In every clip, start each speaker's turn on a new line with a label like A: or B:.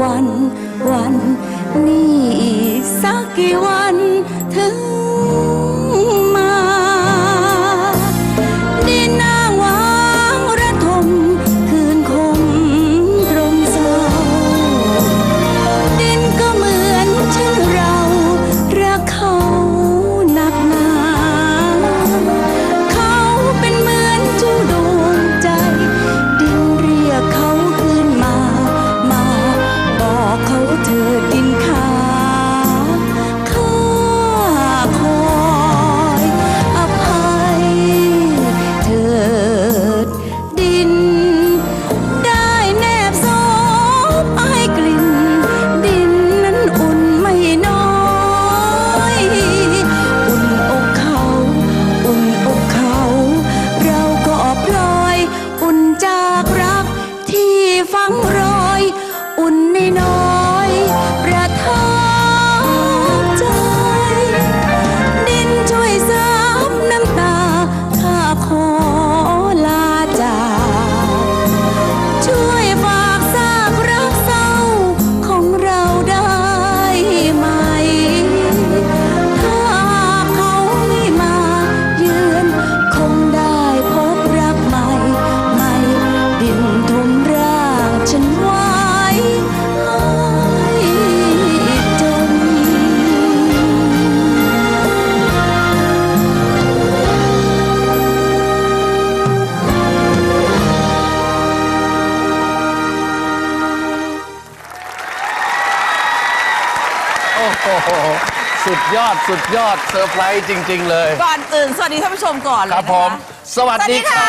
A: วัน วันนี่สักกี่วัน
B: โอ้โหสุดยอดสุดยอดเซอร์ไพรส์จริง ๆ เลย
C: ก่อนอื่นสวัสดีท่านผู้ชมก่อนเลย
B: ครับ
C: นะะ
B: ผม สวัส
C: สวัส
B: ดี
C: ดี
B: ค
C: ค่ะ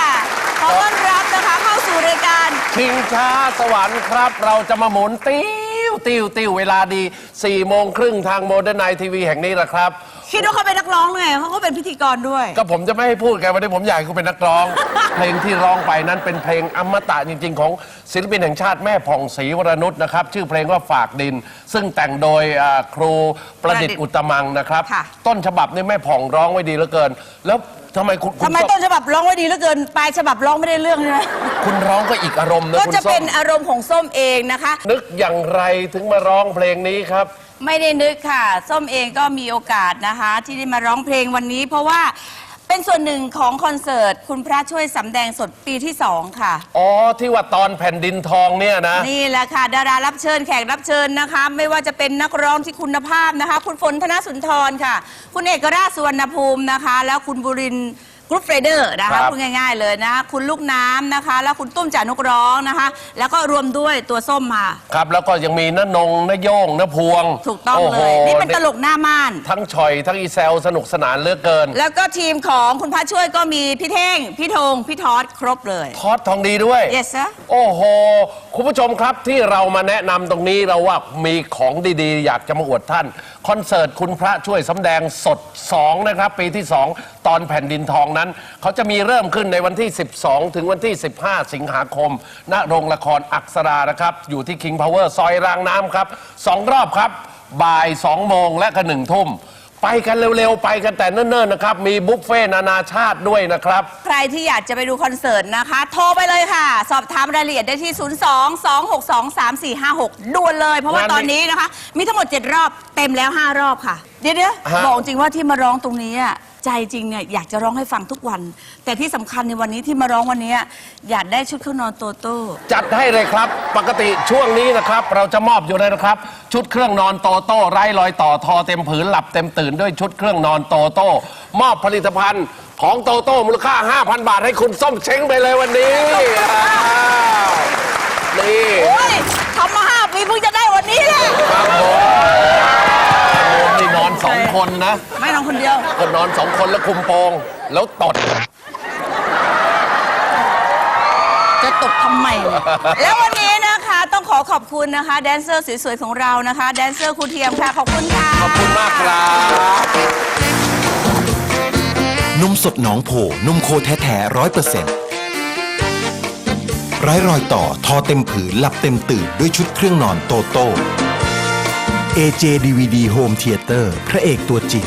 B: รับ
C: ขอต้อนรับนะคะเข้าสู่รายการ
B: ชิงช้าสวรรค์ครับ เราจะมาหมุนติ้ วติ้วติ้วเวลาดี4ี่โมงครึ่งทางโมเดิร์นไนทีวีแห่งนี้แหละครับ
C: คิดว่าเขาเป็นนักร้องไงเขาก็เป็นพิธีกรด้วย
B: ก็ผมจะไม่ให้พูดแกวันนี้ผมอยากให้คุณเป็นนักร้อง เพลงที่ร้องไปนั้นเป็นเพลงอมตะจริง ๆ ของศิลปินแห่งชาติแม่ผ่องศรีวรนุชนะครับ ชื่อเพลงว่าฝากดิน ซึ่งแต่งโดยอ่าครูประดิษฐ์อุตตมังนะครับ
C: ค่ะ
B: ต้นฉบับนี่แม่ผ่องร้องไว้ดีเหลือเกิน แล้ว ทำไมคุณคุณ
C: ทำไม
B: ส้ม
C: ต้นฉบับร้องไว้ดีเหลือเกินปลายฉบับร้องไม่ได้เรื่องใช่ไหม
B: คุณร้องก็อีกอารมณ์นะ
C: ก็
B: คุณ
C: จะ
B: ส้
C: เป็
B: ม
C: นอารมณ์ของส้มเองนะคะ
B: นึกอย่างไรถึงมาร้องเพลงนี้ครับ
C: ไม่ได้นึกค่ะ ส้มเองก็มีโอกาสนะคะ ที่ได้มาร้องเพลงวันนี้ เพราะว่า เป็นส่วนหนึ่งของคอนเสิร์ต คุณพระช่วยสำแดงสดปีที่2ค่ะ
B: อ๋อที่ว่าตอนแผ่นดินทองเนี่ยนะ
C: นี่แหละค่ะ ดารารับเชิญแขกรับเชิญนะคะ ไม่ว่าจะเป็นนักร้องที่คุณภาพนะคะ คุณฝนธนสุนทรค่ะ คุณเอกราชสุวรรณภูมินะคะ แล้วคุณบุรินทร์ กรุ๊ปเฟเดอร์นะ
B: ครั
C: คะ
B: บ
C: พูดง่ายๆเลยนะคุณลูกน้ำนะคะ แล้วคุณตุ้มจ่านุกร้องนะคะ แล้วก็รวมด้วยตัวส้มค่ะ
B: ครับแล้วก็ยังมีน้านงน้าโย่งน้าพวง
C: ถูกต้อง
B: โโห
C: เลยนี่เป็นตลกหน้าม่าน
B: ทั้งชอยทั้งอีเซลสนุกสนานเหลือกเกิน
C: แล้วก็ทีมของคุณพระช่วยก็มีพี่เท่ง พี่ธงพี่ทอดครบเลย
B: ทอดทองดีด้วย
C: yes sir
B: โอ้โห คุณผู้ชมครับที่เรามาแนะนำตรงนี้เราว่ามีของดีๆ อยากจะมาอวดท่าน คอนเสิร์ตคุณพระช่วยสำแดงสด 2 นะครับ ปีที่ 2 ตอนแผ่นดินทองนั้น เขาจะมีเริ่มขึ้นในวันที่ 12 ถึงวันที่ 15 สิงหาคม ณ โรงละครอักษรานะครับ อยู่ที่ King Power ซอยรางน้ำครับสองรอบครับ บ่าย 2 โมงและก็หนึ่งทุ่ม ไปกันเร็วๆ ไปกันแต่เนิ่นๆนะครับ มีบุฟเฟ่ต์นานาชาติด้วยนะครับ
C: ใครที่อยากจะไปดูคอนเสิร์ตนะคะ โทรไปเลยค่ะ สอบถามรายละเอียดได้ที่ 02 262 3456ด่วนเลย เพราะว่า
B: งั้น
C: ตอนนี้นะคะ มีทั้งหมด 7 รอบเต็มแล้ว 5 รอบค่ะ เดี๋ยวเดี๋ยว
B: ฮะ
C: บอกจริงว่าที่มาร้องตรงนี้อะใจจริงเนี่ยอยากจะร้องให้ฟังทุกวัน แต่ที่สำคัญในวันนี้ที่มาร้องวันนี้ อยากได้ชุดเครื่องนอนโตโต้
B: จัดให้เลยครับ ปกติช่วงนี้นะครับ เราจะมอบอยู่เลยนะครับ ชุดเครื่องนอนโตโต้ไร้รอยต่อทอเต็มผืนหลับเต็มตื่นด้วยชุดเครื่องนอนโตโต้มอบผลิตภัณฑ์ของโตโต้มูลค่า 5,000 บาทให้คุณส้มเช้งไปเลยวันนี้อ้าวนี่
C: โอ้ยทำไม
B: คนนะ
A: ไม่นอนคนเดียว
B: ก็นอนสองคนแล้วคุมโปง แล้วตด
A: จะตกทำไมแล้ววันนี้นะคะต้องขอขอบคุณนะคะ แดนเซอร์สวยๆของเรานะคะ แดนเซอร์ครูเทียมค่ะ ขอบคุณค่ะ
B: ขอบคุณมากครับ
D: นมสดหนองโพนมโคแท้ๆร้อยเปอร์เซ็นต์ไร้รอยต่อทอเต็มผืนหลับเต็มตื่นด้วยชุดเครื่องนอนโตโต้ AJ DVD Home Theater พระเอกตัวจริง